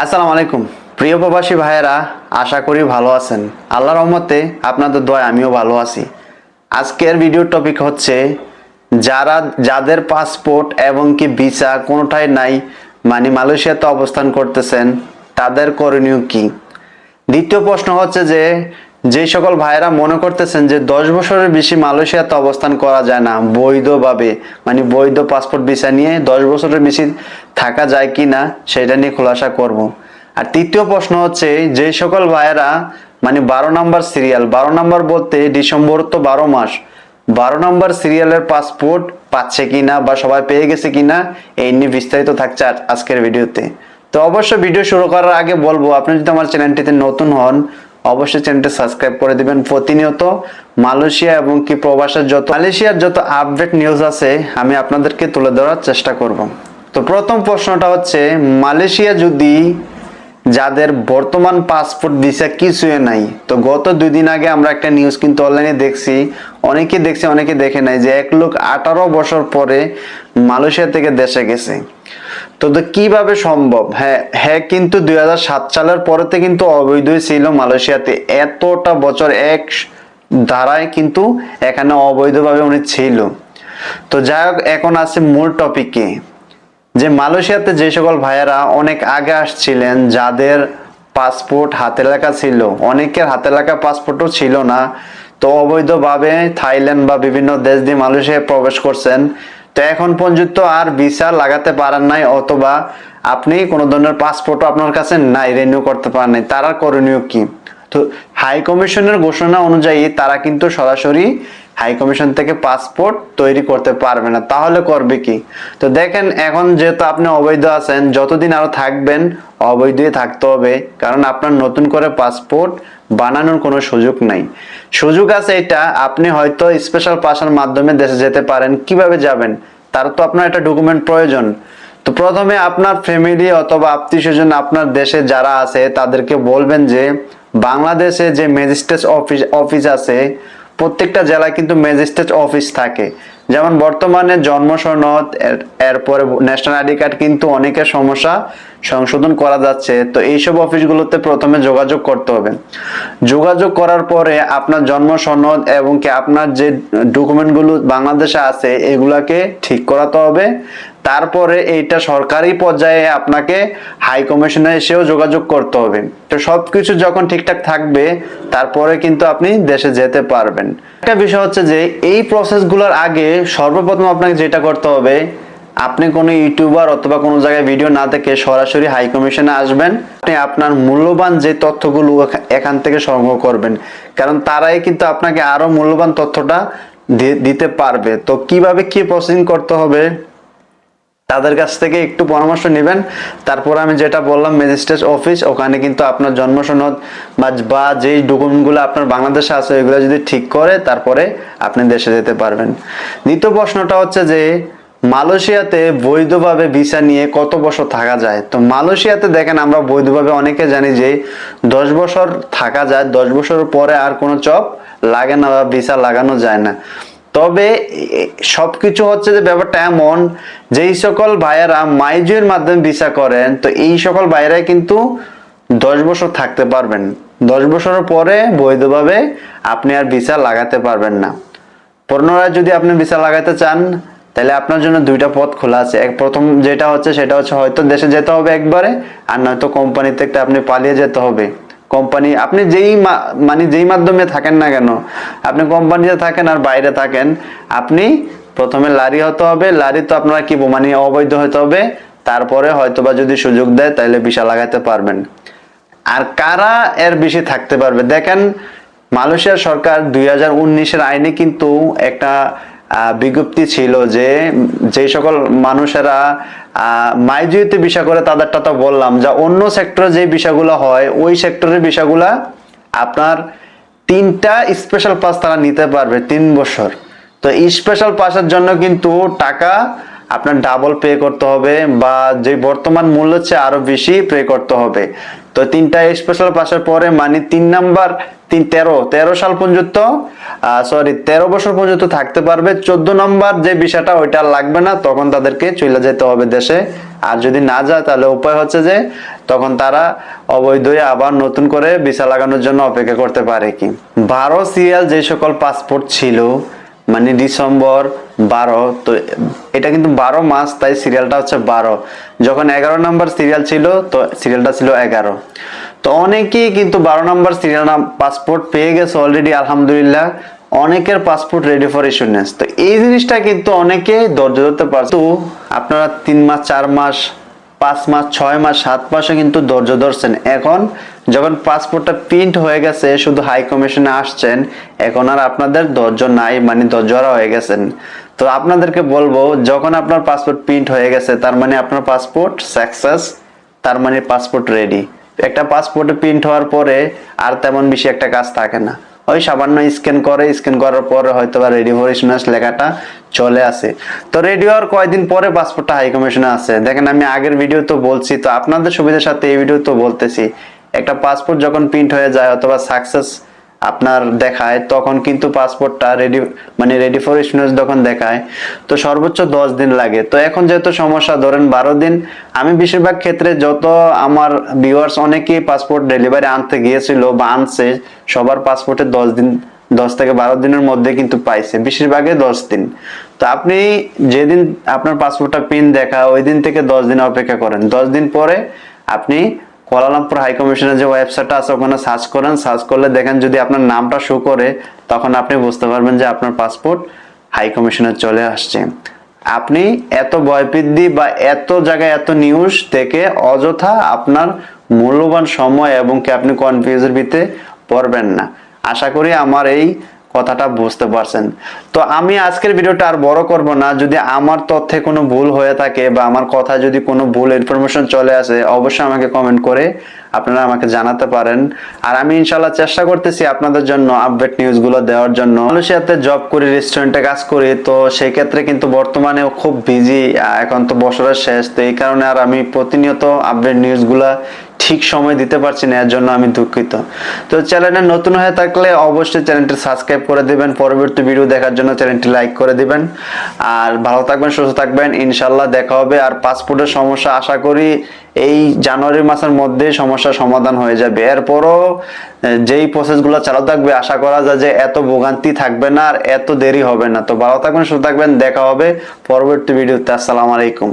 আসসালামু আলাইকুম। প্রিয় প্রবাসী ভাইয়েরা, আশা করি ভালো আছেন। আল্লাহর রহমতে আপনাদের দয় আমিও ভালো আছি। আজকের ভিডিওর টপিক হচ্ছে, যারা, যাদের পাসপোর্ট এবং কি ভিসা কোনোটাই নাই মানে মালয়েশিয়াতে অবস্থান করতেছেন, তাদের করণীয় কি? দ্বিতীয় প্রশ্ন হচ্ছে যে যে সকল ভাইয়েরা মনে করতেছেন যে দশ বছরের বেশি মালয়েশিয়াতে অবস্থান করা যায় না, বৈধভাবে মানে বৈধ পাসপোর্ট ভিসা নিয়ে দশ বছরের বেশি থাকা যায় কি না, সেটা নিয়ে খোলাসা করব। আর তৃতীয় প্রশ্ন হচ্ছে যে সকল ভাইয়েরা মানে বারো নাম্বার সিরিয়াল, বারো নাম্বার বলতে ডিসেম্বর তো বারো মাস, বারো নম্বর সিরিয়ালের পাসপোর্ট পাচ্ছে কিনা বা সবাই পেয়ে গেছে কিনা এই নিয়ে বিস্তারিত থাকছে আজ- আজকের ভিডিওতে। তো অবশ্যই ভিডিও শুরু করার আগে বলব, আপনি যদি আমার চ্যানেলটিতে নতুন হন অবশ্যই চ্যানেলটি সাবস্ক্রাইব করে দিবেন। প্রতিনিয়ত মালয়েশিয়া এবং কি প্রবাসের যত মালয়েশিয়ার যত আপডেট নিউজ আছে, আমি আপনাদেরকে তুলে ধরার চেষ্টা করব। তো প্রথম প্রশ্নটা হচ্ছে, মালয়েশিয়া যদি যাদের বর্তমান পাসপোর্ট ভিসা কিছুই নাই, তো গত দুই দিন আগে আমরা একটা নিউজ কিন্তু অনলাইনে দেখছি অনেকে দেখছে অনেকে দেখে নাই যে এক লোক আঠারো বছর পরে মালয়েশিয়া থেকে দেশে গেছে। তো কীভাবে সম্ভব? হ্যাঁ হ্যাঁ কিন্তু দুই হাজার সাত সালের পরেতে কিন্তু অবৈধই ছিল মালয়েশিয়াতে। এতটা বছর এক ধারায় কিন্তু এখানে অবৈধভাবে উনি ছিল। তো যাই হোক, এখন আছে মূল টপিকে যে মালয়েশিয়াতে যে সকল ভাইয়েরা অনেক আগে আসছিলেন, যাদের পাসপোর্ট হাতে লেখা ছিল, অনেকের হাতে লেখা পাসপোর্টও ছিল না। তো অবৈধভাবে থাইল্যান্ড বা বিভিন্ন দেশ দিয়ে মালয়েশিয়ায় প্রবেশ করছেন। তো এখন পর্যন্ত আর ভিসা লাগাতে পারেন নাই, অথবা আপনি কোনো ধরনের পাসপোর্টও আপনার কাছে নাই রিনিউ করতে পারেন নাই, তারা করণীয় কি? তো হাই কমিশনের ঘোষণা অনুযায়ী তারা কিন্তু সরাসরি হাই কমিশন থেকে পাসপোর্ট তৈরি করতে পারবে না। তাহলে করবে কি? তো দেখেন, এখন যেহেতু আপনি অবৈধ আছেন, যতদিন আরও থাকবেন, অবৈধই থাকতে হবে। কারণ আপনার নতুন করে পাসপোর্ট বানানোর কোনো সুযোগ নাই। সুযোগ আছে এটা, আপনি হয়তো স্পেশাল পাসের মাধ্যমে দেশে যেতে পারেন। কীভাবে যাবেন? তার তো আপনার একটা ডকুমেন্ট প্রয়োজন। তো প্রথমে আপনার ফ্যামিলি অথবা আত্মীয় স্বজন আপনার দেশে যারা আছে, তাদেরকে বলবেন যে বাংলাদেশে যে ম্যাজিস্ট্রেট অফিস অফিস আছে, প্রত্যেকটা জেলায় কিন্তু ম্যাজিস্ট্রেট অফিস থাকে। যেমন বর্তমানে জন্ম সনদ এর- এরপরে ন্যাশনাল আইডি কার্ড কিন্তু অনেকের সমস্যা সংশোধন করা যাচ্ছে। তো এইসব অফিসগুলোতে প্রথমে যোগাযোগ করতে হবে। যোগাযোগ করার পরে আপনার জন্ম সনদ এবং কি আপনার যে ডকুমেন্টগুলো বাংলাদেশে আছে, এগুলাকে ঠিক করাতে হবে। তারপরে এইটা সরকারি পর্যায়ে আপনাকে হাই কমিশনে এসেও যোগাযোগ করতে হবে। তো সব কিছু যখন ঠিকঠাক থাকবে, তারপরে কিন্তু আপনি দেশে যেতে পারবেন। একটা বিষয় হচ্ছে যে, এই প্রসেসগুলোর আগে সর্বপ্রথম আপনাকে যেটা করতে হবে, আপনি কোনো ইউটিউবার অথবা কোনো জায়গায় ভিডিও না দেখে সরাসরি হাই কমিশনে আসবেন। আপনি আপনার মূল্যবান যে তথ্যগুলো এখান থেকে সংগ্রহ করবেন। কারণ তারাই কিন্তু আপনাকে আরও মূল্যবান তথ্যটা দিতে পারবে। তো কীভাবে কি প্রসেসিং করতে হবে? তাদের কাছ থেকে একটু পরামর্শ নেবেন। তারপর আমি যেটা বললাম, ম্যাজিস্ট্রেট অফিস, ওখানে কিন্তু আপনার জন্ম সনদ বা যেই ডকুমেন্টগুলো আপনার বাংলাদেশে আছে, ওইগুলো যদি ঠিক করে, তারপরে আপনি দেশে যেতে পারবেন। দ্বিতীয় প্রশ্নটা হচ্ছে যে, মালয়েশিয়াতে বৈধভাবে ভিসা নিয়ে কত বছর থাকা যায়? তো মালয়েশিয়াতে দেখেন, আমরা বৈধভাবে অনেকে জানি যে, দশ বছর থাকা যায়, দশ বছর পরে আর কোনো চপ লাগে না বা ভিসা লাগানো যায় না। তবে সব কিছু হচ্ছে যে ব্যাপারটা এমন, যেই সকল ভাইয়েরা মাইজুয়ের মাধ্যমে ভিসা করেন, তো এই সকল ভাইয়েরাই কিন্তু দশ বছর থাকতে পারবেন। দশ বছর পরে বৈধভাবে আপনি আর ভিসা লাগাতে পারবেন না। পুনরায় যদি আপনি ভিসা লাগাতে চান, তাহলে আপনার জন্য দুইটা পথ খোলা আছে। এক প্রথম যেটা হচ্ছে, সেটা হচ্ছে হয়তো দেশে যেতে হবে একবারে, আর নয়তো কোম্পানি থেকে আপনি পালিয়ে যেতে হবে। কোম্পানি আপনি যেই মানে যেই মাধ্যমে থাকেন না কেন, আপনি কোম্পানিতে থাকেন আর বাইরে থাকেন, আপনি প্রথমে লারি হতে হবে, লারি তো আপনারা কি মানে অবৈধ হতে হবে, তারপরে হয়তোবা যদি সুযোগ দেয় তাহলে ভিসা লাগাতে পারবেন। আর কারা এর বেশি থাকতে পারবে? দেখেন, মালয়েশিয়ার সরকার দুই হাজার উনিশের আইনে কিন্তু একটা বিজ্ঞপ্তি ছিল যে যে সকল মানুষেরা মাইজুইতে বিষয় করে তাদেরটা তো বললাম, যা অন্য সেক্টরে যে বিষয়গুলো হয়, ওই সেক্টরের বিষয়গুলা আপনার তিনটা স্পেশাল পাস তারা নিতে পারবে তিন বছর। তো স্পেশাল পাসের জন্য কিন্তু টাকা আপনার ডাবল পে করতে হবে বা যে বর্তমান মূল্য হচ্ছে আরও বেশি পে করতে হবে। তো তিনটা স্পেশাল পাসের পরে মানে তিন নাম্বার তিন, তেরো তেরো সাল পর্যন্ত সরি তেরো বছর পর্যন্ত থাকতে পারবে। চোদ্দ নম্বর যে বিষয়টা, ওইটা লাগবে না, তখন তাদেরকে চলে যেতে হবে দেশে। আর যদি না যায়, তাহলে উপায় হচ্ছে যে, তখন তারা অবৈধই আবার নতুন করে ভিসা লাগানোর জন্য অপেক্ষা করতে পারে কি? বারো সিরিয়াল যে সকল পাসপোর্ট ছিল মানে ডিসেম্বর বারো, তো এটা কিন্তু বারো মাস, তাই সিরিয়ালটা হচ্ছে বারো। যখন এগারো নম্বর সিরিয়াল ছিল, তো সিরিয়ালটা ছিল এগারো। তো অনেকেই কিন্তু বারো নম্বর সিরিয়াল পাসপোর্ট পেয়ে গেছে অলরেডি আলহামদুলিল্লাহ। অনেকের পাসপোর্ট রেডি ফর ইস্যুনেস তো এই জিনিসটা কিন্তু অনেকে ধৈর্য ধরতে পারছে। তো আপনারা তিন মাস, চার মাস, পাঁচ মাস, ছয় মাস, সাত মাসে কিন্তু ধৈর্য ধরছেন। এখন যখন পাসপোর্টটা প্রিন্ট হয়ে গেছে, শুধু হাই কমিশনে আসছেন, এখন আর আপনাদের ধৈর্য নাই মানে ধৈর্যরা হয়ে গেছেন। তো আপনাদেরকে বলব, যখন আপনার পাসপোর্ট প্রিন্ট হয়ে গেছে, তার মানে আপনার পাসপোর্ট সাকসেস তার মানে পাসপোর্ট রেডি একটা পাসপোর্টে প্রিন্ট হওয়ার পরে আর তেমন বেশি একটা কাজ থাকে না। ওই সামান্য স্ক্যান করে স্ক্যান করার পরে হয়তো বা রেডি ফর লেখাটা চলে আসে। তো রেডি হওয়ার কয়েকদিন পরে পাসপোর্টটা হাই কমিশনে আছে দেখেন, আমি আগের ভিডিও তো বলছি, তো আপনাদের সুবিধার সাথে এই ভিডিও তো বলতেছি। একটা পাসপোর্ট যখন প্রিন্ট হয়ে যায়, অথবা সাকসেস আপনার দেখায়, তখন কিন্তু পাসপোর্টটা রেডি মানে রেডি ফর ইস্যুনেস যখন দেখায়, তো সর্বোচ্চ দশ দিন লাগে। তো এখন যেহেতু সমস্যা, ধরেন বারো দিন, আমি বেশিরভাগ ক্ষেত্রে যত আমার ভিউয়ার্স অনেকেই পাসপোর্ট ডেলিভারি আনতে গিয়েছিল বা আনছে, সবার পাসপোর্টে দশ দিন, দশ থেকে বারো দিনের মধ্যে কিন্তু পাইছে বেশিরভাগে দশ দিন। তো আপনি যেদিন আপনার পাসপোর্টটা পিন দেখা ওই দিন থেকে দশ দিন অপেক্ষা করেন। দশ দিন পরে আপনি কোয়ালালামপুর হাই কমিশনের যে ওয়েবসাইটটা আছে, ওখানে সার্চ করেন। সার্চ করলে দেখেন যদি আপনার নামটা শো করে, তখন আপনি বুঝতে পারবেন যে আপনার পাসপোর্ট হাই কমিশনে চলে আসছে। আপনি এত ভয়পিদ্দি বা এত জায়গায় এত নিউজ থেকে অযথা আপনার মূল্যবান সময় এবং কি আপনি কনফিউজের ভিতরে পড়বেন না। আশা করি আমার এই কথাটা বুঝতে পারছেন। তো আমি আজকের ভিডিওটা আর বড় করব না। যদি আমার তথ্যে কোনো ভুল হয়ে থাকে বা আমার কথায় যদি কোনো ভুল ইনফরমেশন চলে আসে, অবশ্যই আমাকে কমেন্ট করে আপনারা আমাকে জানাতে পারেন। আর আমি ইনশাল্লাহ চেষ্টা করতেছি আপনাদের জন্য আপডেট নিউজগুলো দেওয়ার জন্য। মালয়েশিয়াতে জব করি রেস্টুরেন্টে কাজ করি, তো সেই ক্ষেত্রে কিন্তু বর্তমানে খুব বিজি এখন তো বছরের শেষ। তো এই কারণে আর আমি প্রতিনিয়ত আপডেট নিউজগুলা ঠিক সময় দিতে পারছি না, এর জন্য আমি দুঃখিত। তো চ্যানেলে নতুন হয়ে থাকলে অবশ্যই চ্যানেলটি সাবস্ক্রাইব করে দিবেন, পরবর্তী ভিডিও দেখার জন্য চ্যানেলটি লাইক করে দিবেন। আর ভালো থাকবেন, সুস্থ থাকবেন ইনশাল্লাহ দেখা হবে। আর পাসপোর্টের সমস্যা আশা করি এই জানুয়ারি মাসের মধ্যে সমস্যার সমাধান হয়ে যাবে। এরপরও যেই প্রসেসগুলো চালু থাকবে, আশা করা যায় যে এত ভোগান্তি থাকবে না আর এত দেরি হবে না। তো ভালো থাকবেন, সুস্থ থাকবেন, দেখা হবে পরবর্তী ভিডিওতে আসসালামু আলাইকুম।